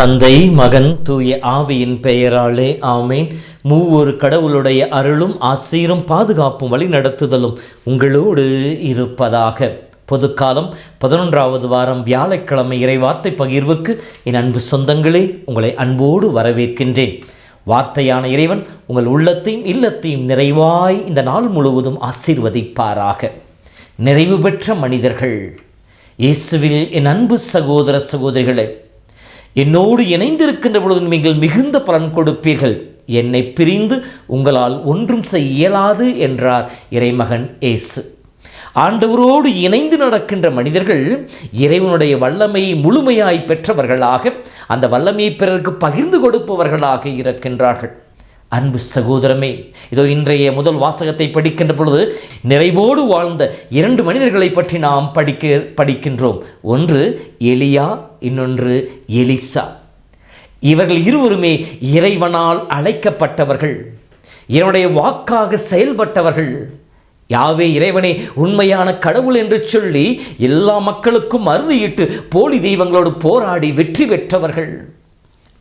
தந்தை மகன் தூய ஆவியின் பெயராலே ஆமேன். மூவொரு கடவுளுடைய அருளும் ஆசீரும் பாதுகாப்பும் வழிநடத்துதலும் உங்களோடு இருப்பதாக. பொதுக்காலம் பதினொன்றாவது வாரம் வியாழக்கிழமை இறைவார்த்தை பகிர்வுக்கு என் அன்பு சொந்தங்களே உங்களை அன்போடு வரவேற்கின்றேன். வார்த்தையான இறைவன் உங்கள் உள்ளத்தையும் இல்லத்தையும் நிறைவாய் இந்த நாள் முழுவதும் ஆசீர்வதிப்பாராக. நிறைவு பெற்ற மனிதர்கள். இயேசுவில் என் அன்பு சகோதர சகோதரிகளே என்னோடு இணைந்திருக்கின்ற பொழுது நீங்கள் மிகுந்த பலன் கொடுப்பீர்கள். என்னை பிரிந்து உங்களால் ஒன்றும் செய்ய இயலாது என்றார் இறைமகன் ஏசு. ஆண்டவரோடு இணைந்து நடக்கின்ற மனிதர்கள் இறைவனுடைய வல்லமையை முழுமையாய் பெற்றவர்களாக அந்த வல்லமையை பிறருக்கு பகிர்ந்து கொடுப்பவர்களாக இருக்கின்றார்கள். அன்பு சகோதரமே இதோ இன்றைய முதல் வாசகத்தை படிக்கின்ற பொழுது நிறைவோடு வாழ்ந்த இரண்டு மனிதர்களை பற்றி நாம் படிக்க படிக்கின்றோம். ஒன்று எலியா இன்னொன்று எலிசா. இவர்கள் இருவருமே இறைவனால் அழைக்கப்பட்டவர்கள். இவனுடைய வாக்காக செயல்பட்டவர்கள். யாவே இறைவனே உண்மையான கடவுள் என்று சொல்லி எல்லா மக்களுக்கும் அறுதியிட்டு போலி தெய்வங்களோடு போராடி வெற்றி பெற்றவர்கள்.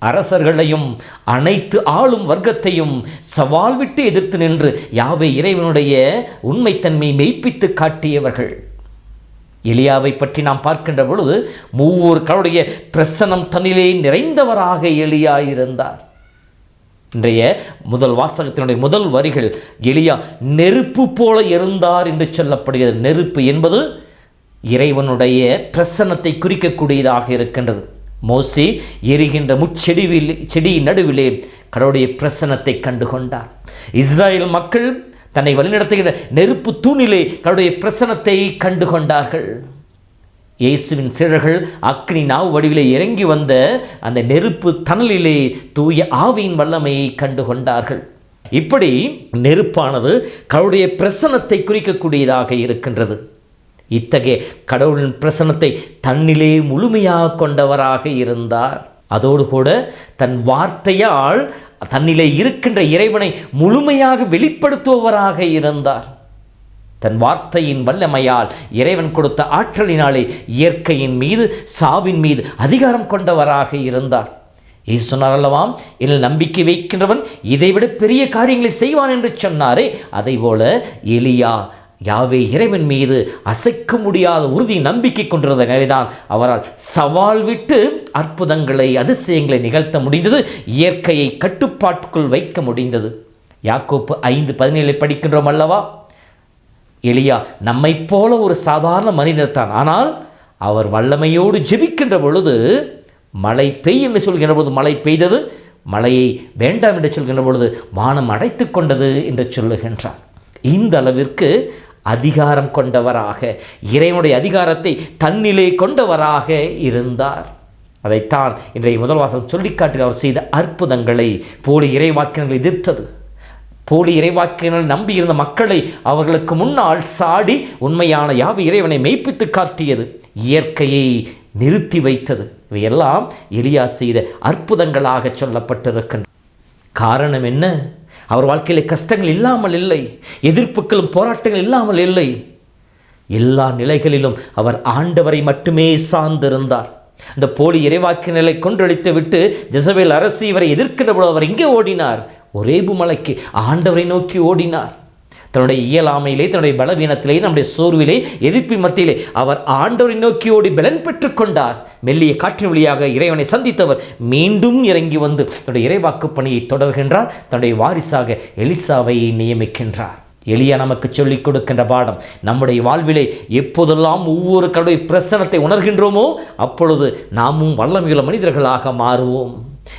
அரசர்களையும் அனைத்து ஆளும் வர்க்கத்தையும் சவால் விட்டு எதிர்த்து நின்று யாவை இறைவனுடைய உண்மைத்தன்மை மெய்ப்பித்து காட்டியவர்கள். எலியாவை பற்றி நாம் பார்க்கின்ற பொழுது மூவர் கடவுடைய பிரசனம் தன்னிலே நிறைந்தவராக எலியா இருந்தார். இன்றைய முதல் வாசகத்தினுடைய முதல் வரிகள் எலியா நெருப்பு போல இருந்தார் என்று சொல்லப்படுகிறது. நெருப்பு என்பது இறைவனுடைய பிரசன்னத்தை குறிக்கக்கூடியதாக இருக்கின்றது. மோசி எரிகின்ற முச்செடிவில் செடியின் நடுவிலே கடவுளுடைய பிரசனத்தை கண்டு கொண்டார் இஸ்ராயல் மக்கள் தன்னை வழிநடத்துகின்ற நெருப்பு தூணிலே கடவுடைய பிரசனத்தை கண்டு கொண்டார்கள் இயேசுவின் சீழர்கள் அக்னி நாவு வடிவிலே இறங்கி வந்த அந்த நெருப்பு தணலிலே தூய ஆவியின் வல்லமையை கண்டு கொண்டார்கள் இப்படி நெருப்பானது கடவுடைய பிரசனத்தை குறிக்கக்கூடியதாக இருக்கின்றது. இத்தகைய கடவுளின் பிரசனத்தை தன்னிலே முழுமையாக கொண்டவராக இருந்தார். அதோடு கூட தன் வார்த்தையால் தன்னிலே இருக்கின்ற இறைவனை முழுமையாக வெளிப்படுத்துபவராக இருந்தார். தன் வார்த்தையின் வல்லமையால் இறைவன் கொடுத்த ஆற்றலினாலே இயற்கையின் மீது சாவின் மீது அதிகாரம் கொண்டவராக இருந்தார். இது சொன்னார் அல்லவாம் என்னில் நம்பிக்கை வைக்கின்றவன் இதைவிட பெரிய காரியங்களை செய்வான் என்று சொன்னாரே. அதை போல எலியா யாவே இறைவன் மீது அசைக்க முடியாத உறுதி நம்பிக்கை கொண்டிருந்த நிலைதான் அவரால் சவால் விட்டு அற்புதங்களை அதிசயங்களை நிகழ்த்த முடிந்தது. இயற்கையை கட்டுப்பாட்டுக்குள் வைக்க முடிந்தது. யாக்கோப்பு ஐந்து பதினேழை படிக்கின்றோம் அல்லவா? எளியா நம்மை போல ஒரு சாதாரண மனிதர் தான். ஆனால் அவர் வல்லமையோடு ஜெபிக்கின்ற பொழுது மழை பெய் என்று சொல்கின்ற பொழுது மழை பெய்தது. மழையை வேண்டாம் என்று சொல்கின்ற பொழுது வானம் அடைத்து கொண்டது என்று சொல்லுகின்றார். இந்த அளவிற்கு அதிகாரம் கொண்டவராக இறைவனுடைய அதிகாரத்தை தன்னிலே கொண்டவராக இருந்தார். அதைத்தான் இன்றைய முதல் வாசம் சொல்லிக்காட்டு அவர் செய்த அற்புதங்களை போலி இறைவாக்கியங்களை எதிர்த்தது. போலி இறைவாக்கியர்கள் நம்பியிருந்த மக்களை அவர்களுக்கு முன்னால் சாடி உண்மையான யாவு இறைவனை மெய்ப்பித்து காட்டியது இயற்கையை நிறுத்தி வைத்தது. இவையெல்லாம் எலியா செய்த அற்புதங்களாக சொல்லப்பட்டிருக்கின்றன. காரணம் என்ன? அவர் வாழ்க்கையிலே கஷ்டங்கள் இல்லாமல் இல்லை எதிர்ப்புகளும் போராட்டங்கள் இல்லாமல் இல்லை. எல்லா நிலைகளிலும் அவர் ஆண்டவரை மட்டுமே சார்ந்திருந்தார். அந்த போலி இறைவாக்கு நிலை கொன்றளித்து விட்டு ஜெசவேல் அரசு இவரை எதிர்க்கின்ற பொழுது அவர் எங்கே ஓடினார். ஒரேபு மலைக்கு ஆண்டவரை நோக்கி ஓடினார். தன்னுடைய இயலாமையிலே தன்னுடைய பலவீனத்திலே நம்முடைய சோர்விலே எதிர்ப்பின் மத்தியிலே அவர் ஆண்டோரை நோக்கி ஓடி பலன் பெற்றுக்கொண்டார். மெல்லிய காற்றின் வழியாக இறைவனை சந்தித்தவர் மீண்டும் இறங்கி வந்து தன்னுடைய இறைவாக்கு பணியை தொடர்கின்றார். தன்னுடைய வாரிசாக எலிசாவை நியமிக்கின்றார். எளியா நமக்கு சொல்லிக் கொடுக்கின்ற பாடம் நம்முடைய வாழ்விலே எப்போதெல்லாம் ஒவ்வொரு கடவுள் பிரசனத்தை உணர்கின்றோமோ அப்பொழுது நாமும் வல்லமையுள்ள மனிதர்களாக மாறுவோம்.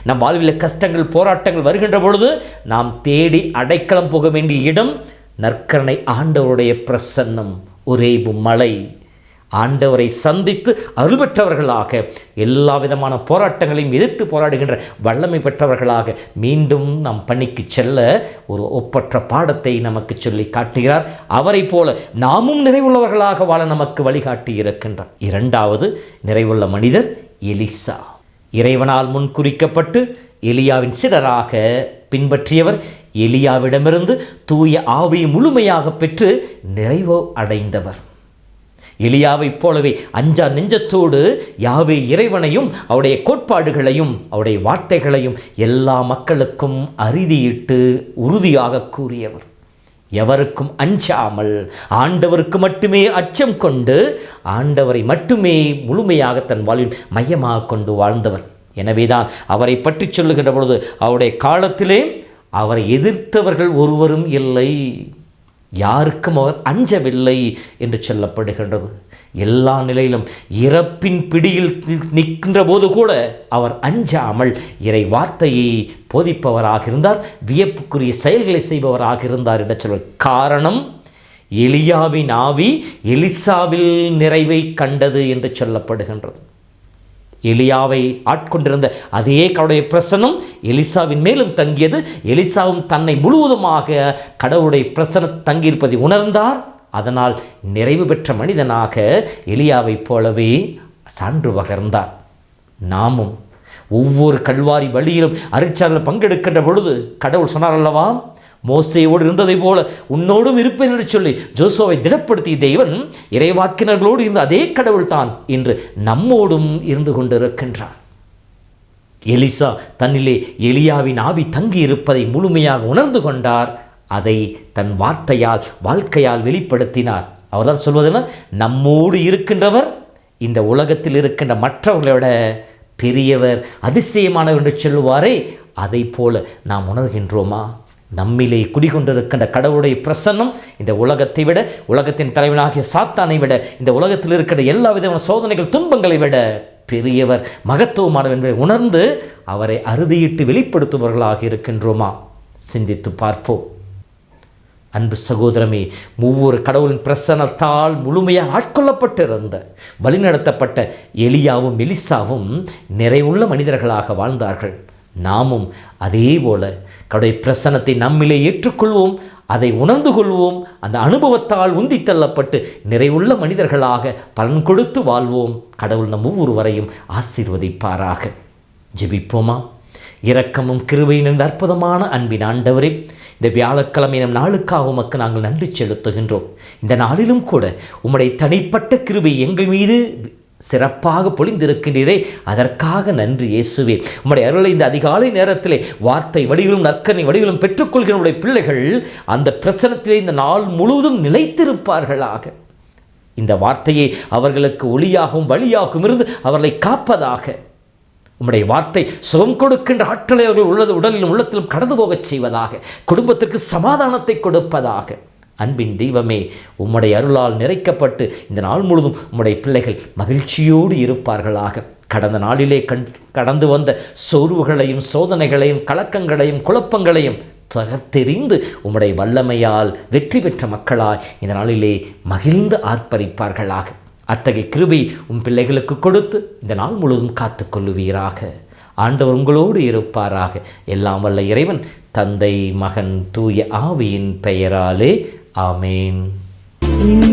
நம் வாழ்வில் கஷ்டங்கள் போராட்டங்கள் வருகின்ற பொழுது நாம் தேடி அடைக்கலம் போக வேண்டிய இடம் நற்கரணை ஆண்டவருடைய பிரசன்னம் ஒரே மலை. ஆண்டவரை சந்தித்து அருள் பெற்றவர்களாக எல்லா விதமான போராட்டங்களையும் எதிர்த்து போராடுகின்ற வல்லமை பெற்றவர்களாக மீண்டும் நம் பணிக்கு செல்ல ஒரு ஒப்பற்ற பாடத்தை நமக்கு சொல்லி காட்டுகிறார். அவரை போல நாமும் நிறைவுள்ளவர்களாக வாழ நமக்கு வழிகாட்டி இருக்கின்றார் இரண்டாவது நிறைவுள்ள மனிதர் எலிசா. இறைவனால் முன் குறிக்கப்பட்டு எலியாவின் சிலராக பின்பற்றியவர் எலியாவிடமிருந்து தூய ஆவியை முழுமையாக பெற்று நிறைவு அடைந்தவர். எலியாவைப் போலவே அஞ்சா நெஞ்சத்தோடு யாவே இறைவனையும் அவருடைய கோட்பாடுகளையும் அவருடைய வார்த்தைகளையும் எல்லா மக்களுக்கும் அறுதியிட்டு உறுதியாக கூறியவர். எவருக்கும் அஞ்சாமல் ஆண்டவருக்கு மட்டுமே அச்சம் கொண்டு ஆண்டவரை மட்டுமே முழுமையாக தன் வாழ்வில் மையமாக கொண்டு வாழ்ந்தவர். எனவேதான் அவரை பற்றி சொல்லுகின்ற பொழுது அவருடைய காலத்திலே அவரை எதிர்த்தவர்கள் ஒருவரும் இல்லை. யாருக்கும் அவர் அஞ்சவில்லை என்று சொல்லப்படுகின்றது. எல்லா நிலையிலும் இறப்பின் பிடியில் நி- நிற்கின்ற போது கூட அவர் அஞ்சாமல் இறை வார்த்தையை போதிப்பவராக இருந்தார் வியப்புக்குரிய செயல்களை செய்பவராக இருந்தார் என்று சொல்வார். காரணம் எலியாவின் ஆவி எலிசாவில் நிறைவை கண்டது என்று சொல்லப்படுகின்றது. எலியாவை ஆட்கொண்டிருந்த அதே கடவுளுடைய பிரசனம் எலிசாவின் மேலும் தங்கியது. எலிசாவும் தன்னை முழுவதுமாக கடவுளுடைய பிரசன தங்கியிருப்பதை உணர்ந்தார். அதனால் நிறைவு பெற்ற மனிதனாக எலியாவைப் போலவே சான்று பகர்ந்தார் நாமும் ஒவ்வொரு கல்வாரி வழியிலும் அரிச்சாரில் பங்கெடுக்கின்ற பொழுது கடவுள் சொன்னார் அல்லவா? மோசையோடு இருந்ததை போல உன்னோடும் இருப்பேன் என்று சொல்லி ஜோசோவை திடப்படுத்திய தெய்வன் இறைவாக்கினர்களோடு இருந்த அதே கடவுள் தான் இன்று நம்மோடும் இருந்து கொண்டிருக்கின்றார். எலிசா தன்னிலே எலியாவின் ஆவி தங்கி இருப்பதை முழுமையாக உணர்ந்து கொண்டார். அதை தன் வார்த்தையால் வாழ்க்கையால் வெளிப்படுத்தினார். அவர்தான் சொல்வதுன்னா நம்மோடு இருக்கின்றவர் இந்த உலகத்தில் இருக்கின்ற மற்றவர்களை விட பெரியவர் அதிசயமானவர் என்று சொல்லுவாரே. அதை போல நாம் உணர்கின்றோமா? நம்மிலே குடிகொண்டிருக்கின்ற கடவுளுடைய பிரசன்னம் இந்த உலகத்தை விட உலகத்தின் தலைவனாகிய சாத்தானை விட இந்த உலகத்தில் இருக்கிற எல்லா விதமான சோதனைகள் துன்பங்களை விட பெரியவர் மகத்துவமானவர் என்பதை உணர்ந்து அவரை அறுதியிட்டு வெளிப்படுத்துபவர்களாக இருக்கின்றோமா? சிந்தித்து பார்ப்போம். அன்பு சகோதரமே ஒவ்வொரு கடவுளின் பிரசனத்தால் முழுமையாக ஆட்கொள்ளப்பட்டிருந்த வழிநடத்தப்பட்ட எலியாவும் எலிசாவும் நிறைவுள்ள மனிதர்களாக வாழ்ந்தார்கள். நாமும் அதே போல கடவுளை பிரசனத்தை நம்மிலே ஏற்றுக்கொள்வோம் அதை உணர்ந்து கொள்வோம் அந்த அனுபவத்தால் உந்தி தள்ளப்பட்டு நிறைவுள்ள மனிதர்களாக பலன் கொடுத்து வாழ்வோம். கடவுள் நம் ஒவ்வொருவரையும் ஆசீர்வதிப்பாராக. ஜெபிப்போமா? இரக்கமும் கிருபையும் அற்புதமான அன்பின் ஆண்டவரே இந்த வியாழக்கிழமை நம் நாளுக்காக உமக்கு நாங்கள் நன்றி செலுத்துகின்றோம். இந்த நாளிலும் கூட உம்முடைய தனிப்பட்ட கிருபை எங்கள் மீது சிறப்பாக பொழிந்திருக்கின்றீரே. அதற்காக நன்றி இயேசுவே. உம்முடைய அருளை இந்த அதிகாலை நேரத்திலே வார்த்தை வடிவிலும் நற்கனை வடிவிலும் பெற்றுக்கொள்கிற உடைய பிள்ளைகள் அந்த பிரசனத்திலே இந்த நாள் முழுவதும் நிலைத்திருப்பார்களாக. இந்த வார்த்தையை அவர்களுக்கு ஒளியாகவும் வழியாகவும் இருந்து அவர்களை காப்பதாக. உம்முடைய வார்த்தை சுகம் கொடுக்கின்ற ஆற்றலை அவர்கள் உள்ளது உடலிலும் உள்ளத்திலும் கடந்து போகச் செய்வதாக. குடும்பத்திற்கு சமாதானத்தை கொடுப்பதாக. அன்பின் தெய்வமே உம்முடைய அருளால் நிறைக்கப்பட்டு இந்த நாள் முழுதும் உம்முடைய பிள்ளைகள் மகிழ்ச்சியோடு இருப்பார்களாக. கடந்த நாளிலே கண் கடந்து வந்த சோர்வுகளையும் சோதனைகளையும் கலக்கங்களையும் குழப்பங்களையும் தகர்த்தெறிந்து உம்முடைய வல்லமையால் வெற்றி பெற்ற மக்களாய் இந்த நாளிலே மகிழ்ந்து ஆர்ப்பரிப்பார்களாக. அத்தகைய கிருபை உம் பிள்ளைகளுக்கு கொடுத்து இந்த நாள் முழுவதும் காத்துக்கொள்ளுவீராக ஆண்டவர் உங்களோடு இருப்பாராக. எல்லாம் வல்ல இறைவன் தந்தை மகன் தூய ஆவியின் பெயராலே ஆமேன் என் வேலை